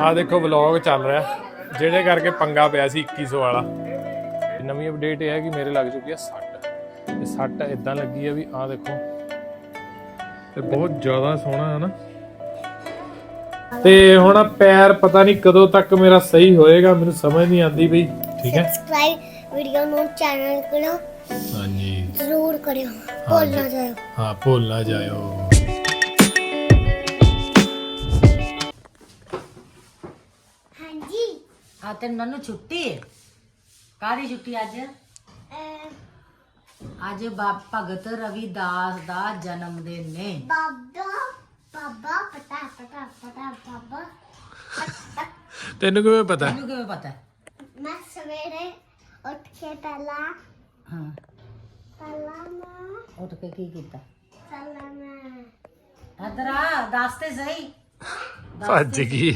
ਆ ਦੇਖੋ ਵਲੌਗ ਚੱਲ ਰਿਹਾ। ਜਿਹੜੇ ਕਰਕੇ ਪੰਗਾ ਪਿਆ ਸੀ 2100 ਵਾਲਾ। ਨਵੀਂ ਅਪਡੇਟ ਇਹ ਹੈ ਕਿ ਮੇਰੇ ਲੱਗ ਚੁੱਕੀ ਹੈ ਸੱਟ। ਤੇ ਸੱਟ ਇਦਾਂ ਲੱਗੀ ਹੈ ਵੀ ਆ ਦੇਖੋ। ਤੇ ਬਹੁਤ ਜ਼ਿਆਦਾ ਸੋਹਣਾ ਹੈ ਨਾ। ਤੇ ਹੁਣ ਆਹ ਪੈਰ ਪਤਾ ਨਹੀਂ ਕਦੋਂ ਤੱਕ ਮੇਰਾ ਸਹੀ ਹੋਏਗਾ ਮੈਨੂੰ ਸਮਝ ਨਹੀਂ ਆਉਂਦੀ ਬਈ ਠੀਕ ਹੈ। ਸਬਸਕ੍ਰਾਈਬ ਵੀਡੀਓ ਨੂੰ ਚੈਨਲ ਕਰੋ ਹਾਂਜੀ। ਜ਼ਰੂਰ ਕਰਿਓ। ਭੁੱਲ ਨਾ ਜਾਇਓ। ਹਾਂ ਭੁੱਲ ਨਾ ਜਾਇਓ। ਆ ਤੇ ਮੈਨੂੰ ਛੁੱਟੀ ਹੈ ਕਾਦੀ ਛੁੱਟੀ ਅੱਜ? ਅੱਜ ਬਾ- ਭਗਤ ਰਵਿਦਾਸ ਦਾ ਜਨਮ ਦਿਨ ਨੇ ਬਾਬਾ ਬਾਬਾ ਪਤਾ ਪਤਾ ਪਤਾ ਬਾਬਾ। ਤੈਨੂੰ ਕਿਵੇਂ ਪਤਾ? ਤੈਨੂੰ ਕਿਵੇਂ ਪਤਾ? ਹੈ? ਮੈਂ ਸਵੇਰੇ ਉੱਠ ਕੇ ਪਹਿਲਾਂ ਹਾਂ। ਪਹਿਲਾਂ ਮੈਂ ਉੱਠ ਕੇ ਕੀ ਕੀਤਾ? ਪਹਿਲਾਂ ਮੈਂ ਆ ਦੱਸ ਤੇ ਸਹੀ। ਭੱਜ ਗਈ।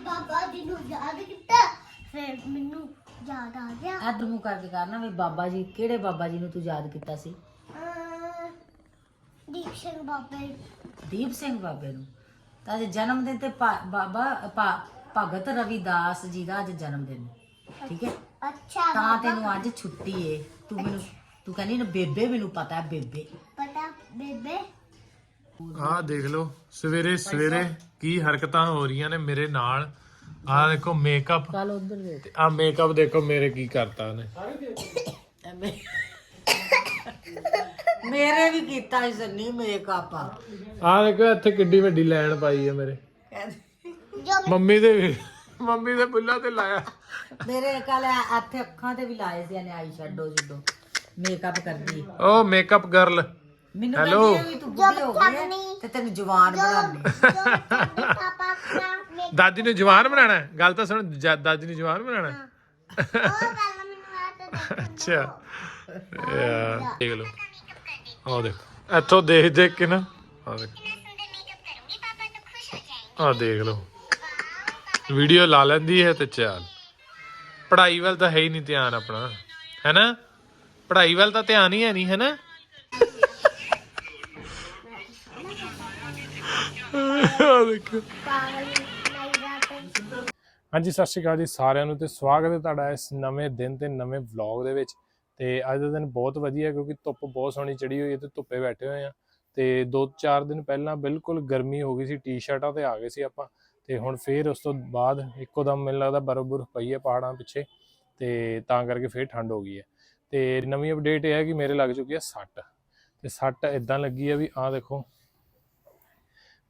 ਬਾਬਾ ਜੀ ਨੂੰ ਯਾਦ ਕੀਤਾ ਫਿਰ ਮੈਨੂੰ ਯਾਦ ਆ ਗਿਆ। ਇੱਧਰ ਮੂੰਹ ਕਰਕੇ ਕਰਨਾ ਵੀ ਬਾਬਾ ਜੀ ਕਿਹੜੇ ਬਾਬਾ ਜੀ ਨੂੰ ਤੂੰ ਯਾਦ ਕੀਤਾ ਸੀ? ਅਹ, ਦੀਪ ਸਿੰਘ ਬਾਬੇ ਦੀਪ ਸਿੰਘ ਬਾਬੇ ਨੂੰ? ਤਾਂ ਅੱਜ ਜਨਮ ਦਿਨ ਤੇ ਭਾ- ਬਾਬਾ ਭਾ- ਭਗਤ ਰਵਿਦਾਸ ਜੀ ਦਾ ਅੱਜ ਜਨਮ ਦਿਨ। ਠੀਕ ਹੈ? ਅੱਛਾ ਤਾਂ ਬਾਬਾ। ਤੈਨੂੰ ਅੱਜ ਛੁੱਟੀ ਏ। ਤੂੰ ਮੈਨੂੰ ਤੂੰ ਕਹਿੰਦੀ ਨਾ ਬੇਬੇ ਮੈਨੂੰ ਪਤਾ ਹੈ ਬੇਬੇ। ਪਤਾ ਬੇਬੇ? ਆਹ ਦੇਖ ਲਓ ਸਵੇਰੇ ਸਵੇਰੇ ਕੀ ਹਰਕਤਾਂ ਹੋ ਰਹੀਆਂ ਨੇ ਮੇਰੇ ਨਾਲ। ਆਹ ਦੇਖੋ ਮੇਕਅਪ ਚੱਲ ਉਧਰ ਵੇਖ। ਆ ਮੇਕਅਪ ਦੇਖੋ ਮੇਰੇ ਕੀ ਕਰਤਾ ਉਹਨੇ। ਮੇਰੇ ਵੀ ਕੀਤਾ ਇਸ ਨਹੀਂ ਮੇਕਅਪ ਆਹ ਦੇਖੋ ਇੱਥੇ ਕਿੱਡੀ ਵੱਡੀ ਲਾਈਨ ਪਾਈ ਹੈ ਮੇਰੇ। ਮੰਮੀ ਦੇ ਵੀ- ਮੰਮੀ ਦੇ ਬੁੱਲਾਂ ਤੇ ਲਾਇਆ। ਮੇਰੇ ਕੱਲ ਇੱਥੇ ਅੱਖਾਂ ਤੇ ਵੀ ਲਾਏ ਸੀ ਇਹਨੇ ਆਈ ਸ਼ੈਡੋ ਜਿੱਡੋ ਮੇਕਅਪ ਕਰਦੀ। ਓ ਮੇਕਅਪ ਗਰਲ ਮੈਨੂੰ Hello? ਕਹਿੰਦੀ ਆ ਵੀ ਤੂੰ ਬੁੱਢੀ ਹੋ ਗਈ ਹੈ ਤੇ ਤੈਨੂੰ ਜਵਾਨ ਪਾਪਾ ਦਾਦੀ ਨੂੰ ਜਵਾਨ ਬਣਾਣਾ ਹੈ? ਗੱਲ ਤਾਂ ਸੁਣ ਜਾ- ਦਾਦੀ ਨੂੰ ਜਵਾਨ ਬਣਾਣਾ ਹੈ? ਉਹ ਗੱਲ ਮੈਨੂੰ ਆ ਤੇ ਦੇਖਣ ਅੱਛਾ। ਯਾਰ, ਦੇਖ ਲਓ। ਆਹ ਦੇਖੋ। ਇੱਥੋਂ ਦੇਖ ਦੇਖ ਕੇ ਨਾ ਆਹ ਦੇਖੋ। ਆਹ ਦੇਖ ਲਓ। ਵੀਡੀਓ ਲਾ ਲੈਂਦੀ ਹੈ ਤੇ ਚੱਲ। ਪੜ੍ਹਾਈ ਵੱਲ ਤਾਂ ਹੈ ਹੀ ਨਹੀਂ ਧਿਆਨ ਆਪਣਾ। ਹੈਨਾ? ਪੜ੍ਹਾਈ ਵੱਲ ਤਾਂ ਧਿਆਨ ਹੀ ਹੈ ਨਹੀਂ ਹੈਨਾ? ਆਹ ਦੇਖੋ ਹਾਂਜੀ, ਸਤਿ ਸ਼੍ਰੀ ਅਕਾਲ ਜੀ ਸਾਰਿਆਂ ਨੂੰ ਤੇ ਸਵਾਗਤ ਹੈ ਤੁਹਾਡਾ ਇਸ ਨਵੇਂ ਦਿਨ ਤੇ ਨਵੇਂ ਵਲੌਗ ਦੇ ਵਿੱਚ। ਤੇ ਅੱਜ ਦਾ ਦਿਨ ਬਹੁਤ ਵਧੀਆ ਕਿਉਂਕਿ ਧੁੱਪ ਬਹੁਤ ਸੋਹਣੀ ਚੜੀ ਹੋਈ ਹੈ ਤੇ ਧੁੱਪੇ ਬੈਠੇ ਹੋਏ ਆ ਤੇ 2-4 ਦਿਨ ਪਹਿਲਾਂ ਬਿਲਕੁਲ ਗਰਮੀ ਹੋ ਗਈ ਸੀ ਟੀ-ਸ਼ਰਟਾਂ ਤੇ ਆ ਗਏ ਸੀ ਆਪਾਂ। ਤੇ ਹੁਣ ਫੇਰ ਉਸ ਤੋਂ ਬਾਅਦ ਇੱਕੋ ਦਮ ਮੈਨੂੰ ਲੱਗਦਾ ਬਰਫ਼ ਬੁਰਫ ਪਈ ਹੈ ਪਹਾੜਾਂ ਪਿੱਛੇ, ਤੇ ਤਾਂ ਕਰਕੇ ਫੇਰ ਠੰਡ ਹੋ ਗਈ ਹੈ। ਤੇ ਨਵੀਂ ਅਪਡੇਟ ਇਹ ਹੈ ਕਿ ਮੇਰੇ ਲੱਗ ਚੁੱਕੀ ਹੈ ਸੱਟ। ਤੇ ਸੱਟ ਇਦਾਂ ਲੱਗੀ ਹੈ ਵੀ ਆਹ ਦੇਖੋ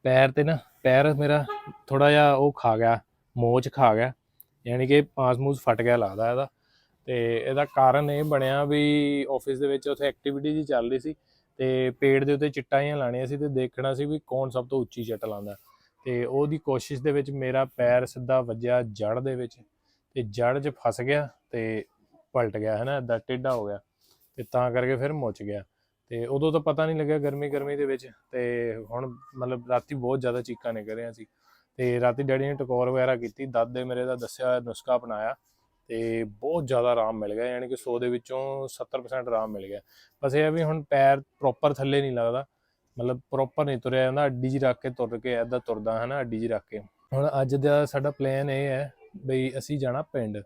ਪੈਰ ਤੇ ਨਾ, ਪੈਰ ਮੇਰਾ ਥੋੜਾ ਜਿਹਾ ਉਹ ਖਾ ਗਿਆ, ਮੋਚ ਖਾ ਗਿਆ, ਯਾਨੀ ਕਿ ਪਾਸ ਮੂਸ ਫਟ ਗਿਆ ਲੱਗਦਾ ਇਹਦਾ। ਤੇ ਇਹਦਾ ਕਾਰਨ ਇਹ ਬਣਿਆ ਵੀ ਆਫਿਸ ਦੇ ਵਿੱਚ ਉੱਥੇ ਐਕਟੀਵਿਟੀ ਜੀ ਚੱਲ ਰਹੀ ਸੀ ਤੇ ਪੇੜ ਦੇ ਉੱਤੇ ਚਿੱਟਾਂ ਜਿਹੀਆਂ ਲਾਣੀਆਂ ਸੀ ਤੇ ਦੇਖਣਾ ਸੀ ਵੀ ਕੌਣ ਸਭ ਤੋਂ ਉੱਚੀ ਚਿੱਟ ਲਾਉਂਦਾ। ਤੇ ਉਹਦੀ ਕੋਸ਼ਿਸ਼ ਦੇ ਵਿੱਚ ਮੇਰਾ ਪੈਰ ਸਿੱਧਾ ਵੱਜਿਆ ਜੜ ਦੇ ਵਿੱਚ ਤੇ ਜੜ 'ਚ ਫਸ ਗਿਆ ਤੇ ਪਲਟ ਗਿਆ, ਹੈ ਨਾ, ਏਦਾਂ ਟੇਢਾ ਹੋ ਗਿਆ ਤੇ ਤਾਂ ਕਰਕੇ ਫਿਰ ਮੁੱਚ ਗਿਆ। ਤੇ ਉਦੋਂ ਤਾਂ ਪਤਾ ਨਹੀਂ ਲੱਗਿਆ ਗਰਮੀ ਗਰਮੀ ਦੇ ਵਿੱਚ ਤੇ ਹੁਣ ਮਤਲਬ ਰਾਤੀ ਬਹੁਤ ਜ਼ਿਆਦਾ ਚੀਕਾਂ ਨਿਕਲ ਰਹੀਆਂ ਸੀ। ਤੇ ਰਾਤੀ ਡੈਡੀ ਨੇ ਟਕੋਰ ਵਗੈਰਾ ਕੀਤੀ, ਦਾਦੇ ਮੇਰੇ ਦਾ ਦੱਸਿਆ ਨੁਸਖਾ ਅਪਣਾਇਆ ਤੇ ਬਹੁਤ ਜ਼ਿਆਦਾ ਆਰਾਮ ਮਿਲ ਗਿਆ, ਯਾਨੀ ਕਿ 100 ਦੇ ਵਿੱਚੋਂ 70% ਆਰਾਮ ਮਿਲ ਗਿਆ। ਬਸ ਇਹ ਆ ਵੀ ਹੁਣ ਪੈਰ ਪ੍ਰੋਪਰ ਥੱਲੇ ਨਹੀਂ ਲੱਗਦਾ, ਮਤਲਬ ਪ੍ਰੋਪਰ ਨਹੀਂ ਤੁਰਿਆ ਜਾਂਦਾ, ਅੱਡੀ ਜੀ ਰੱਖ ਕੇ ਤੁਰ ਕੇ ਐਦਾਂ ਤੁਰਦਾ ਹੈ ਨਾ ਅੱਡੀ ਜੀ ਰੱਖ ਕੇ। ਹੁਣ ਅੱਜ ਦਾ ਸਾਡਾ ਪਲਾਨ ਇਹ ਹੈ ਬਈ ਅਸੀਂ ਜਾਣਾ ਪਿੰਡ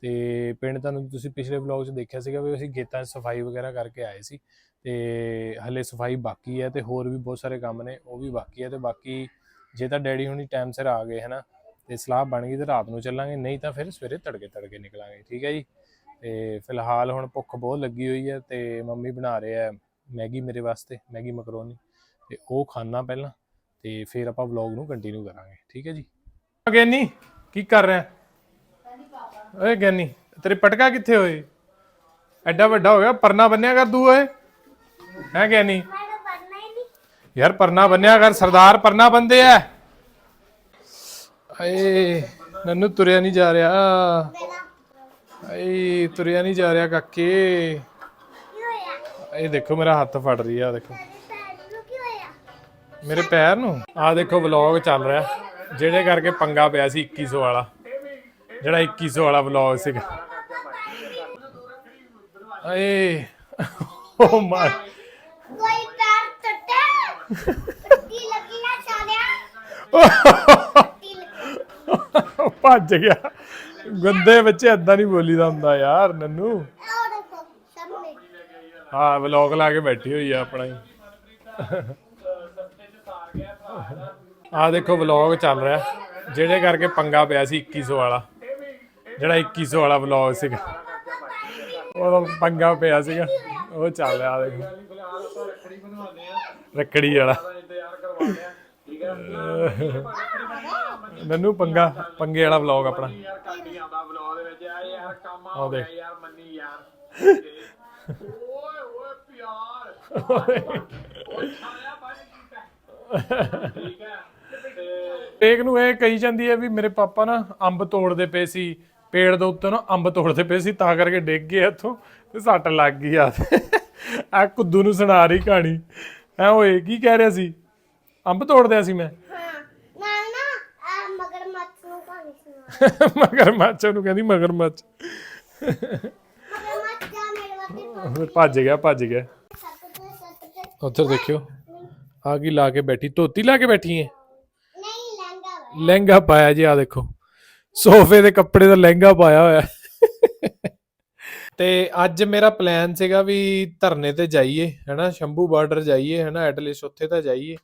ਤੇ ਪਿੰਡ ਤੁਹਾਨੂੰ ਤੁਸੀਂ ਪਿਛਲੇ ਵਲੌਗ 'ਚ ਦੇਖਿਆ ਸੀਗਾ ਵੀ ਅਸੀਂ ਖੇਤਾਂ 'ਚ ਸਫ਼ਾਈ ਵਗੈਰਾ ਕਰਕੇ ਆਏ ਸੀ। ਤੇ ਹਲੇ ਸਫ਼ਾਈ ਬਾਕੀ ਹੈ ਤੇ ਹੋਰ ਵੀ ਬਹੁਤ ਸਾਰੇ ਕੰਮ ਨੇ, ਉਹ ਵੀ ਬਾਕੀ ਹੈ ਤੇ ਬਾਕੀ ਜੇ ਤਾਂ ਡੈਡੀ ਹੁਣੀ ਟਾਈਮ ਸਿਰ ਆ ਗਏ, ਹਨਾ, ਤੇ ਸਲਾਹ ਬਣ ਗਈ ਤੇ ਰਾਤ ਨੂੰ ਚੱਲਾਂਗੇ, ਨਹੀਂ ਤਾਂ ਫਿਰ ਸਵੇਰੇ ਤੜਕੇ ਤੜਕੇ ਨਿਕਲਾਂਗੇ, ਠੀਕ ਹੈ ਜੀ? ਤੇ ਫਿਲਹਾਲ ਹੁਣ ਭੁੱਖ ਬਹੁਤ ਲੱਗੀ ਹੋਈ ਹੈ ਤੇ ਮੰਮੀ ਬਣਾ ਰਹੇ ਆ ਮੈਗੀ ਮੇਰੇ ਵਾਸਤੇ, ਮੈਗੀ ਮਕਰੋਨੀ, ਤੇ ਉਹ ਖਾਣਾ ਪਹਿਲਾਂ ਤੇ ਫਿਰ ਆਪਾਂ ਵਲੌਗ ਨੂੰ ਕੰਟੀਨਿਊ ਕਰਾਂਗੇ, ਠੀਕ ਹੈ ਜੀ? ਗਿਆਨੀ ਕੀ ਕਰ ਰਿਹਾ? ਓਏ ਗਿਆਨੀ ਤੇਰੇ ਪਟਕਾ ਕਿੱਥੇ ਹੋਏ? ਐਡਾ ਵੱਡਾ ਹੋ ਗਿਆ, ਪਰਨਾ ਬੰਨਿਆ ਕਰ ਤੂੰ ਓਏ। ਹੈ ਹੀ ਨਹੀਂ। ਯਾਰ ਪਰਨਾ ਬੰਨਿਆ ਕਰ ਸਰਦਾਰ ਪਰਨਾ ਬੰਦੇ ਐ। ਏ ਨੰਨੂ ਤੁਰਿਆ ਨਹੀਂ ਜਾ ਰਿਹਾ। ਏ ਤੁਰਿਆ ਨਹੀਂ ਜਾ ਰਿਹਾ ਕਾਕੇ। ਕੀ ਇਹ ਦੇਖੋ ਮੇਰਾ ਹੱਥ ਫੜ ਰਹੀ ਆ ਦੇਖੋ। ਕੀ ਮੇਰੇ ਪੈਰ ਨੂੰ? ਆ ਦੇਖੋ ਵਲੌਗ ਚੱਲ ਰਿਹਾ। ਜਿਹੜੇ ਕਰਕੇ ਪੰਗਾ ਪਿਆ ਸੀ 2100 ਵਾਲਾ। ਜਿਹੜਾ 2100 ਵਾਲਾ ਵਲੌਗ ਸੀਗਾ। ਏ ਓ ਮਾਈ ਲੱਗੀ ਨਾ ਸਾਲਿਆ? ਲੱਗੀ ਭੱਜ ਗਿਆ। ਗੰਦੇ ਬੱਚੇ ਏਦਾਂ ਨਹੀਂ ਬੋਲੀਦਾ ਹੁੰਦਾ ਯਾਰ ਨੰਨੂ। ਉਹ ਦੇਖੋ ਸਾਹਮਣੇ। ਹਾਂ ਵਲੌਗ ਲਾ ਕੇ ਬੈਠੀ ਹੋਈ ਆ ਆਪਣਾ ਹੀ। ਆ ਦੇਖੋ ਵਲੌਗ ਚੱਲ ਰਿਹਾ। ਜਿਹੜੇ ਕਰਕੇ ਪੰਗਾ ਪਿਆ ਸੀ 2100 ਵਾਲਾ। ਜਿਹੜਾ 2100 ਵਾਲਾ ਵਲੌਗ ਸੀਗਾ। ਉਹ ਪੰਗਾ ਪਿਆ ਸੀਗਾ। ਉਹ ਚੱਲ ਰਿਹਾ ਆਹ ਦੇਖੋ। ਰੱਖੜੀ ਵਾਲਾ। ਮੈਨੂੰ ਪੰਗਾ, ਪੰਗੇ ਵਾਲਾ ਵਲੌਗ ਆਪਣਾ। ਆਹ ਦੇਖ। ਇੱਕ ਨੂੰ ਇਹ ਕਹੀ ਜਾਂਦੀ ਹੈ ਵੀ ਮੇਰੇ ਪਾਪਾ ਨਾ ਅੰਬ ਤੋੜਦੇ ਪਏ ਸੀ, ਪੇੜ ਦੇ ਉੱਤੇ ਨਾ ਅੰਬ ਤੋੜਦੇ ਪਏ ਸੀ, ਤਾਂ ਕਰਕੇ ਡਿੱਗ ਗਏ ਇੱਥੋਂ ਤੇ ਸੱਟ ਲੱਗ ਗਈ ਆ। ਆ ਕੁੱਦੂ ਨੂੰ ਸੁਣਾ ਰਹੀ ਕਹਾਣੀ। ਐ ਓਏ ਕੀ ਕਹਿ ਰਿਹਾ ਸੀ? ਅੰਬ ਤੋੜਦਿਆ ਸੀ ਮੈਂ। ਹਾਂ ਨਾ ਨਾ ਆ ਮਗਰ ਮੱਛ ਨੂੰ ਕਹਾਣੀ ਸੁਣਾ ਮਗਰਮੱਛ ਉਹਨੂੰ ਕਹਿੰਦੀ ਮਗਰਮੱਛ। ਮਗਰ ਮੱਛ ਜਾ ਮੇਰੇ ਵਾਸਤੇ ਭੱਜ ਗਿਆ ਭੱਜ ਗਿਆ। ਸੱਤ ਤੇ ਸੱਤ ਤੇ ਉੱਧਰ ਦੇਖਿਓ। ਆ ਕੀ ਲਾ ਕੇ ਬੈਠੀ ਧੋਤੀ ਲਾ ਕੇ ਬੈਠੀ ਹੈ ਨਹੀਂ ਲੰਗਾ ਵਾ ਲਹਿੰਗਾ ਪਾਇਆ ਜੀ ਆ ਦੇਖੋ। ਸੋਫੇ ਦੇ ਕੱਪੜੇ ਦਾ ਲਹਿੰਗਾ ਪਾਇਆ ਹੋਇਆ। ਤੇ ਅੱਜ ਮੇਰਾ ਪਲਾਨ ਸੀਗਾ ਵੀ ਧਰਨੇ ਤੇ ਜਾਈਏ, ਹੈਨਾ? ਸ਼ੰਭੂ ਬਾਰਡਰ ਜਾਈਏ, ਹੈਨਾ? ਐਟਲੀਸਟ ਉੱਥੇ ਤਾਂ ਜਾਈਏ।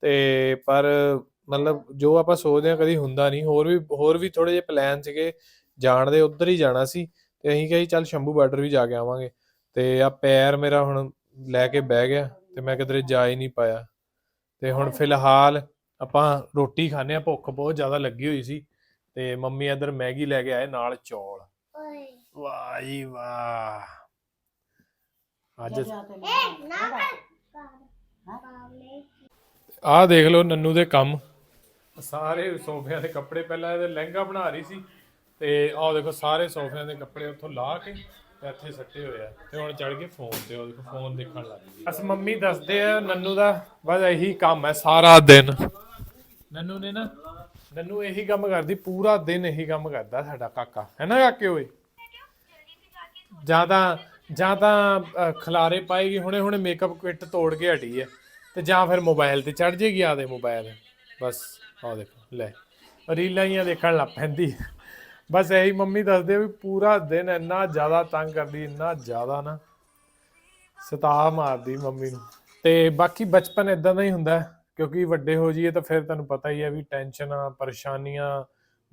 ਤੇ ਪਰ ਮਤਲਬ ਜੋ ਆਪਾਂ ਸੋਚਦੇ ਹਾਂ ਕਦੀ ਹੁੰਦਾ ਨਹੀਂ। ਹੋਰ ਵੀ ਹੋਰ ਵੀ ਥੋੜੇ ਜਿਹੇ ਪਲਾਨ ਸੀਗੇ। ਜਾਣ ਦੇ, ਉੱਧਰ ਹੀ ਜਾਣਾ ਸੀ। ਤੇ ਅਸੀਂ ਕਿਹਾ ਚੱਲ ਸ਼ੰਭੂ ਬਾਰਡਰ ਵੀ ਜਾ ਕੇ ਆਵਾਂਗੇ। ਤੇ ਆ ਪੈਰ ਮੇਰਾ ਹੁਣ ਲੈ ਕੇ ਬਹਿ ਗਿਆ ਤੇ ਮੈਂ ਕਿਧਰੇ ਜਾ ਹੀ ਨਹੀਂ ਪਾਇਆ। ਤੇ ਹੁਣ ਫਿਲਹਾਲ ਆਪਾਂ ਰੋਟੀ ਖਾਣੇ ਆ ਭੁੱਖ ਬਹੁਤ ਜ਼ਿਆਦਾ ਲੱਗੀ ਹੋਈ ਸੀ। ਤੇ ਮੰਮੀ ਇਧਰ ਮੈਗੀ ਲੈ ਕੇ ਆਏ ਨਾਲ ਚੌਲ। ਵਾਹ ਜੀ ਵਾਹ। ਅੱਜ ਏ ਨਾ ਕਰ। ਕਾਲੇ ਆਹ ਦੇਖ ਲਓ ਨੰਨੂ ਦੇ ਕੰਮ। ਸਾਰੇ ਸੋਫਿਆਂ ਦੇ ਕੱਪੜੇ ਪਹਿਲਾਂ ਇਹਦੇ ਲਹਿੰਗਾ ਬਣਾ ਰਹੀ ਸੀ ਤੇ ਆਹ ਦੇਖੋ ਸਾਰੇ ਸੋਫਿਆਂ ਦੇ ਕੱਪੜੇ ਉੱਥੋਂ ਲਾ ਕੇ ਤੇ ਇੱਥੇ ਸੱਟੇ ਹੋਏ ਆ। ਤੇ ਹੁਣ ਚੜ ਕੇ ਫੋਨ ਤੇ ਉਹ ਦੇਖੋ ਫੋਨ ਦੇਖਣ ਲੱਗ ਗਈ। ਅਸ ਮੰਮੀ ਦੱਸਦੇ ਆ ਨੰਨੂ ਦਾ ਬਸ ਇਹੀ ਕੰਮ ਹੈ ਸਾਰਾ ਦਿਨ। ਨੰਨੂ ਨੇ ਨਾ ਨੰਨੂ ਇਹੀ ਕੰਮ ਕਰਦੀ ਪੂਰਾ ਦਿਨ ਇਹੀ ਕੰਮ ਕਰਦਾ ਸਾਡਾ ਕਾਕਾ। ਹੈ ਨਾ ਕਾਕੇ ਓਏ? ਜਾਂ ਤਾਂ ਜਾਂ ਤਾਂ ਅ, ਖਲਾਰੇ ਪਾਏਗੀ ਹੁਣੇ ਹੁਣੇ ਮੇਕਅਪ ਕਿੱਟ ਤੋੜ ਕੇ ਹਟੀ ਹੈ ਤੇ ਜਾਂ ਫਿਰ ਮੋਬਾਈਲ ਤੇ ਚੜ ਜੇਗੀ ਆਦੇ ਮੋਬਾਈਲ ਬਸ ਆਹ ਦੇਖੋ ਲੈ ਰੀਲਾਂ ਹੀ ਦੇਖਣ ਲੱਗ ਪੈਂਦੀ। ਹੈ। ਬਸ ਇਹੀ ਮੰਮੀ ਦੱਸਦੇ ਆ ਵੀ ਪੂਰਾ ਦਿਨ ਇੰਨਾ ਜ਼ਿਆਦਾ ਤੰਗ ਕਰਦੀ ਇੰਨਾ ਜ਼ਿਆਦਾ ਨਾ ਸਤਾ ਮਾਰਦੀ ਮੰਮੀ ਨੂੰ। ਤੇ ਬਾਕੀ ਬਚਪਨ ਇਦਾਂ ਦਾ ਹੀ ਹੁੰਦਾ। ਹੈ, ਕਿਉਂਕਿ ਵੱਡੇ ਹੋ ਜਾਈਏ ਤਾਂ ਫਿਰ ਤੁਹਾਨੂੰ ਪਤਾ ਹੀ ਹੈ ਵੀ ਟੈਨਸ਼ਨਾਂ, ਪਰੇਸ਼ਾਨੀਆਂ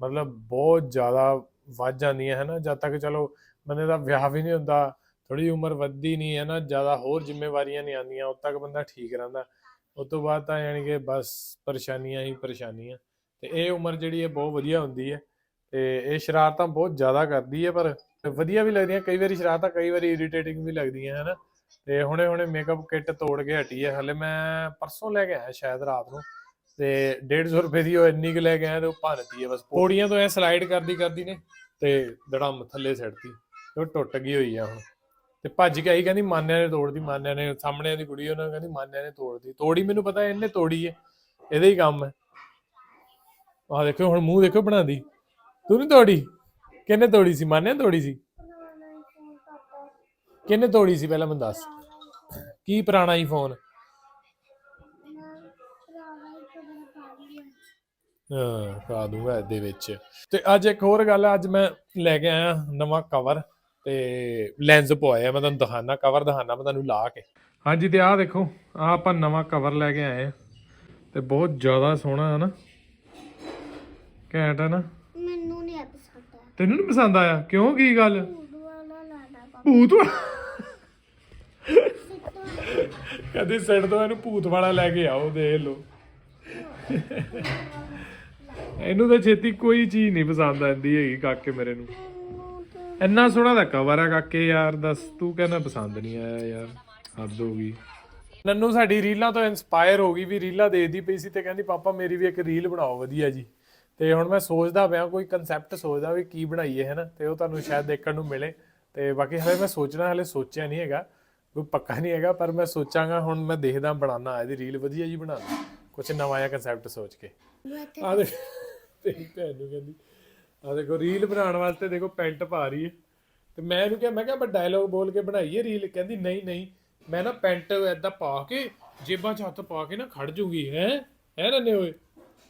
ਮਤਲਬ ਬਹੁਤ ਜ਼ਿਆਦਾ ਵੱਧ ਜਾਂਦੀਆਂ, ਹੈ ਨਾ? ਜਦ ਤੱਕ ਚਲੋ ਬੰਦੇ ਦਾ ਵਿਆਹ ਵੀ ਨਹੀਂ ਹੁੰਦਾ ਥੋੜੀ ਉਮਰ ਵੱਧਦੀ ਨਹੀਂ, ਹੈ ਨਾ? ਜ਼ਿਆਦਾ ਹੋਰ ਜ਼ਿੰਮੇਵਾਰੀਆਂ ਨਹੀਂ ਆਉਂਦੀਆਂ, ਉਦ ਤੱਕ ਬੰਦਾ ਠੀਕ ਰਹਿੰਦਾ। ਉਸ ਤੋਂ ਬਾਅਦ ਤਾਂ ਯਾਨੀ ਕਿ ਬਸ ਪਰੇਸ਼ਾਨੀਆਂ ਹੀ ਪਰੇਸ਼ਾਨੀਆਂ। ਤੇ ਇਹ ਉਮਰ ਜਿਹੜੀ ਹੈ ਬਹੁਤ ਵਧੀਆ ਹੁੰਦੀ ਹੈ ਤੇ ਇਹ ਸ਼ਰਾਰਤਾਂ ਬਹੁਤ ਜ਼ਿਆਦਾ ਕਰਦੀ ਹੈ, ਪਰ ਵਧੀਆ ਵੀ ਲੱਗਦੀਆਂ, ਕਈ ਵਾਰੀ ਸ਼ਰਾਰਤਾਂ ਕਈ ਵਾਰੀ ਇਰੀਟੇਟਿੰਗ ਵੀ ਲੱਗਦੀਆਂ, ਹੈ ਨਾ? ਤੇ ਹੁਣੇ ਹੁਣੇ ਮੇਕਅਪ ਕਿੱਟ ਤੋੜ ਕੇ ਹਟੀ ਹੈ। ਹਲੇ ਮੈਂ ਪਰਸੋਂ ਲੈ ਕੇ ਆਇਆ ਸ਼ਾਇਦ ਰਾਤ ਨੂੰ ਤੇ 150 ਰੁਪਏ ਦੀ ਉਹ ਇੰਨੀ ਕੁ ਲੈ ਕੇ ਆਇਆ ਤੇ ਉਹ ਭੰਨਤੀ ਹੈ ਬਸ। ਪੌੜੀਆਂ ਤੋਂ ਐ ਸਲਾਈਡ ਕਰਦੀ ਕਰਦੀ ਨੇ ਤੇ ਧੜਮ ਥੱਲੇ ਸਿੱਟਤੀ ਤੇ ਉਹ ਟੁੱਟ ਗਈ ਹੋਈ ਆ ਹੁਣ। ਤੇ ਭੱਜ ਕੇ ਆਈ, ਕਹਿੰਦੀ ਮਾਨਿਆ ਨੇ ਤੋੜਦੀ ਮਾਨਿਆ ਨੇ ਸਾਹਮਣੇ ਦੀ ਕੁੜੀ ਉਹਨਾਂ ਕਹਿੰਦੀ ਮਾਨਿਆ ਨੇ ਤੋੜਦੀ ਤੋੜੀ ਮੈਨੂੰ ਪਤਾ ਇਹਨੇ ਤੋੜੀ ਹੈ, ਇਹਦਾ ਹੀ ਕੰਮ ਹੈ। ਆਹ ਦੇਖੋ, ਹੁਣ ਮੂੰਹ ਦੇਖੋ ਬਣਾਦੀ ਤੂੰ ਨਹੀਂ ਤੋੜੀ? ਕਿਹਨੇ ਤੋੜੀ ਸੀ? ਮਾਨਿਆ ਤੋੜੀ ਸੀ? ਕਿਹਨੇ ਤੋੜੀ ਸੀ ਪਹਿਲਾਂ ਮੈਨੂੰ ਦੱਸ? ਕੀ ਪੁਰਾਣਾ ਹੀ ਫੋਨ ਹਾਂ ਪਾ ਦੂੰਗਾ ਇਹਦੇ ਵਿੱਚ। ਤੇ ਅੱਜ ਇੱਕ ਹੋਰ ਗੱਲ ਅੱਜ ਮੈਂ ਲੈ ਕੇ ਆਇਆ ਨਵਾਂ ਕਵਰ ਤੇ ਲੈਂਸ ਪਵਾਇਆ ਮੈਂ ਤੁਹਾਨੂੰ ਦਿਖਾਣਾ ਕਵਰ ਦਿਖਾਣਾ ਮੈਂ ਤੁਹਾਨੂੰ ਲਾ ਕੇ। ਹਾਂਜੀ ਤੇ ਆਹ ਦੇਖੋ ਆਹ ਆਪਾਂ ਨਵਾਂ ਕਵਰ ਲੈ ਕੇ ਆਏ ਆ। ਤੇ ਬਹੁਤ ਜ਼ਿਆਦਾ ਸੋਹਣਾ ਹੈ ਨਾ। ਘੈਂਟ ਹੈ ਨਾ। ਮੈਨੂੰ ਨਹੀਂ ਪਸੰਦ ਤੈਨੂੰ ਨਹੀਂ ਪਸੰਦ ਆਇਆ? ਕਿਉਂ? ਕੀ ਗੱਲ? ਉਦੋਂ ਵਾਲਾ ਲਾਣਾ ਭੂਤ ਵਾਲਾ ਕਦੇ ਸਿਰ ਤੋਂ ਇਹਨੂੰ ਭੂਤ ਵਾਲਾ ਲੈ ਕੇ ਆਓ, ਦੇਖ ਲਓ। ਇਹਨੂੰ ਤਾਂ ਛੇਤੀ ਕੋਈ ਚੀਜ਼ ਨਹੀਂ ਪਸੰਦ ਆਉਂਦੀ ਹੈਗੀ ਕਾਕੇ ਮੇਰੇ ਨੂੰ। ਇੰਨਾ ਸੋਹਣਾ ਦਾ ਕਵਰ ਆ ਕਾਕੇ ਯਾਰ, ਦੱਸ, ਤੂੰ ਕਹਿੰਦਾ ਪਸੰਦ ਨਹੀਂ ਆਇਆ ਯਾਰ, ਹੱਦ ਹੋ ਗਈ। ਨੰਨੂ ਸਾਡੀ ਰੀਲਾਂ ਤੋਂ ਇਨਸਪਾਇਰ ਹੋ ਗਈ ਵੀ ਰੀਲਾਂ ਦੇਖਦੀ ਪਈ ਸੀ ਤੇ ਕਹਿੰਦੀ, ਪਾਪਾ, ਮੇਰੀ ਵੀ ਇੱਕ ਰੀਲ ਬਣਾਓ, ਵਧੀਆ ਜੀ। ਤੇ ਹੁਣ ਮੈਂ ਸੋਚਦਾ ਪਿਆ, ਕੋਈ ਕਨਸੈਪਟ ਸੋਚਦਾ ਵੀ ਕੀ ਬਣਾਈਏ ਹੈ ਨਾ ਤੇ ਉਹ ਤੁਹਾਨੂੰ ਸ਼ਾਇਦ ਦੇਖਣ ਨੂੰ ਮਿਲੇ। ਤੇ ਬਾਕੀ ਹਲੇ ਮੈਂ ਸੋਚਣਾ, ਹਲੇ ਸੋਚਿਆ ਨਹੀਂ ਹੈਗਾ। ਕੋਈ ਪੱਕਾ ਨਹੀਂ ਹੈਗਾ ਪਰ ਮੈਂ ਸੋਚਾਂਗਾ ਹੁਣ ਮੈਂ ਦੇਖਦਾ ਬਣਾਉਣਾ ਇਹਦੀ ਰੀਲ ਵਧੀਆ ਜੀ ਬਣਾਉਣਾ ਕੁਝ ਨਵਾਂ ਜਿਹਾ ਕਨਸੈਪਟ ਸੋਚ ਕੇ। ਆ ਦੇ ਤੇਰੀ ਭੈਣ ਨੂੰ ਕਹਿੰਦੀ ਆ ਦੇਖੋ ਰੀਲ ਬਣਾਉਣ ਵਾਸਤੇ ਦੇਖੋ ਪੈਂਟ ਪਾ ਰਹੀ ਹੈ। ਤੇ ਮੈਂ ਇਹਨੂੰ ਕਿਹਾ ਮੈਂ ਕਿਹਾ ਆਪਾਂ ਡਾਇਲੋਗ ਬੋਲ ਕੇ ਬਣਾਈਏ ਰੀਲ ਕਹਿੰਦੀ ਨਹੀਂ ਨਹੀਂ ਮੈਂ ਨਾ ਪੈਂਟ ਐਦਾਂ ਪਾ ਕੇ ਜੇਬਾਂ 'ਚ ਹੱਥ ਪਾ ਕੇ ਨਾ ਖੜ ਜੂਗੀ ਹੈ? ਹੈ ਨੰਨੇ ਓਏ?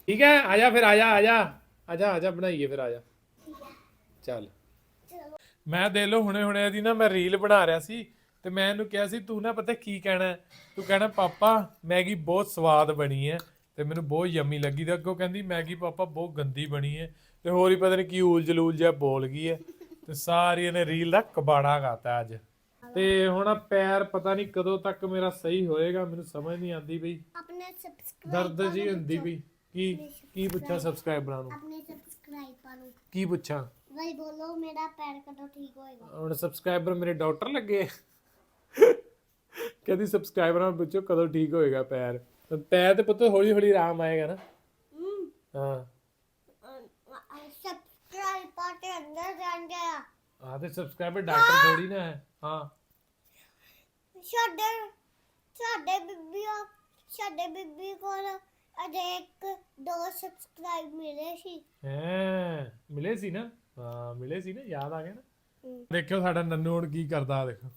ਠੀਕ ਹੈ? ਆ ਜਾ ਫਿਰ ਆ ਜਾ ਆ ਜਾ। ਆਜਾ ਆਜਾ ਬਣਾਈਏ ਫਿਰ ਆਜਾ ਚੱਲ। ਚਲੋ। ਮੈਂ ਦੇ ਲੋ ਹੁਣੇ ਹੁਣੇ ਦੀ ਨਾ ਮੈਂ ਰੀਲ ਬਣਾ ਰਿਹਾ ਸੀ। ਤੇ ਮੈਂ ਇਹਨੂੰ ਕਿਹਾ ਸੀ ਤੂੰ ਨਾ ਪਤਾ ਕੀ ਕਹਿਣਾ? ਤੂੰ ਕਹਿਣਾ ਪਾਪਾ ਮੈਗੀ ਬਹੁਤ ਸਵਾਦ ਬਣੀ ਹੈ ਤੇ ਮੈਨੂੰ ਬਹੁਤ ਯਮੀ ਲੱਗੀ ਤੇ ਅੱਗੋਂ ਕਹਿੰਦੀ ਮੈਗੀ ਪਾਪਾ ਬਹੁਤ ਗੰਦੀ ਬਣੀ ਹੈ ਤੇ ਹੋਰ ਹੀ ਪਤਾ ਨਹੀਂ ਕੀ ਉਲਝ ਲੂਲ ਜਿਹਾ ਬੋਲ ਗਈ ਹੈ ਤੇ ਸਾਰੀ ਇਹਨੇ ਰੀਲ ਦਾ ਕਬਾੜਾ ਕਰਤਾ ਅੱਜ। ਤੇ ਹੁਣ ਪੈਰ ਪਤਾ ਨਹੀਂ ਕਦੋਂ ਤੱਕ ਮੇਰਾ ਸਹੀ ਹੋਏਗਾ ਮੈਨੂੰ ਸਮਝ ਨਹੀਂ ਆਉਂਦੀ ਬਈ ਆਪਣੇ ਸਬਸਕ੍ਰਾਈਬ ਦਰਦ ਜੀ ਹੁੰਦੀ ਪਈ। ਕੀ ਕੀ ਪੁੱਛਾਂ ਸਬਸਕ੍ਰਾਈਬਰਾਂ ਨੂੰ? ਆਪਣੇ ਸਬਸਕ੍ਰਾਈਬਰਾਂ ਨੂੰ। ਕੀ ਪੁੱਛਾਂ? ਵਈ ਬੋਲੋ ਮੇਰਾ ਪੈਰ ਕਦੋਂ ਠੀਕ ਹੋਏਗਾ? ਹੁਣ ਸਬਸਕ੍ਰਾਈਬਰ ਮੇਰੇ ਡਾਕਟਰ ਲੱਗੇ ਕਹਿੰਦੀ ਸਬਸਕ੍ਰਾਈਬਰਾਂ ਨੂੰ ਪੁੱਛੋ ਕਦੋਂ ਠੀਕ ਹੋਏਗਾ ਪੈਰ? ਤਾਂ ਪੈਰ ਤੇ ਪੁੱਤ ਹੌਲੀ ਹੌਲੀ ਆਰਾਮ ਆਏਗਾ ਨਾ। ਹਾਂ। ਸਬਸਕ੍ਰਾਈਬ ਪਾਤੇ ਅੰਦਰ ਜਾਂਦੇ ਆ ਆ ਤੇ ਸਬਸਕ੍ਰਾਈਬਰ ਡਾਕਟਰ ਥੋੜੀ ਨਾ ਹੈ। ਹਾਂ। ਸਾਡੇ ਸਾਡੇ ਬੀਬੀ ਸਾਡੇ ਬੀਬੀ ਕੋਲ ਅਜੇ ਇੱਕ ਦੋ ਸਬਸਕ੍ਰਾਈਬ ਮਿਲੇ ਸੀ। ਹੈ ਮਿਲੇ ਸੀ ਨਾ? ਹਾਂ ਮਿਲੇ ਸੀ ਨਾ ਯਾਦ ਆ ਗਿਆ ਨਾ। ਦੇਖਿਓ ਸਾਡਾ ਨੰਨੂ ਹੁਣ ਕੀ ਕਰਦਾ ਆ ਦੇਖੋ।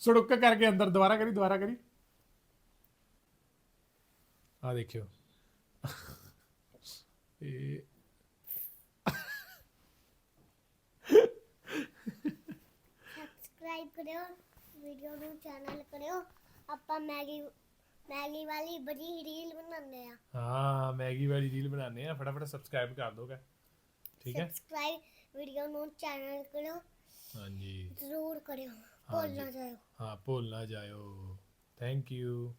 ਸੁੜੁੱਕ ਕਰਕੇ ਅੰਦਰ ਦੁਬਾਰਾ ਕਰੀ ਦੁਬਾਰਾ ਕਰੀ ਆ ਦੇਖਿਓ ਇਹ ਸਬਸਕ੍ਰਾਈਬ ਕਰਿਓ ਵੀਡੀਓ ਨੂੰ ਚੈਨਲ ਕਰਿਓ ਆਪਾਂ ਮੈਗੀ ਮੈਗੀ ਵਾਲੀ ਬੜੀ ਰੀਲ ਬਣਾਉਂਦੇ ਆ ਹਾਂ ਮੈਗੀ ਵਾਲੀ ਰੀਲ ਬਣਾਉਂਦੇ ਆ ਫਟਾਫਟ ਸਬਸਕ੍ਰਾਈਬ ਕਰ ਦੋਗੇ ਠੀਕ ਹੈ ਸਬਸਕ੍ਰਾਈਬ ਵੀਡੀਓ ਨੂੰ ਚੈਨਲ ਕਰਿਓ ਹਾਂਜੀ। ਜ਼ਰੂਰ ਕਰਿਓ ਭੁੱਲ ਨਾ ਜਾਇਓ। ਹਾਂ ਭੁੱਲ ਨਾ ਜਾਇਓ। ਥੈਂਕ ਯੂ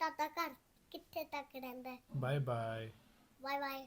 ਤਾਤਾ ਘਰ ਕਿੱਥੇ ਤੱਕ ਰਹਿੰਦਾ? Bye bye bye bye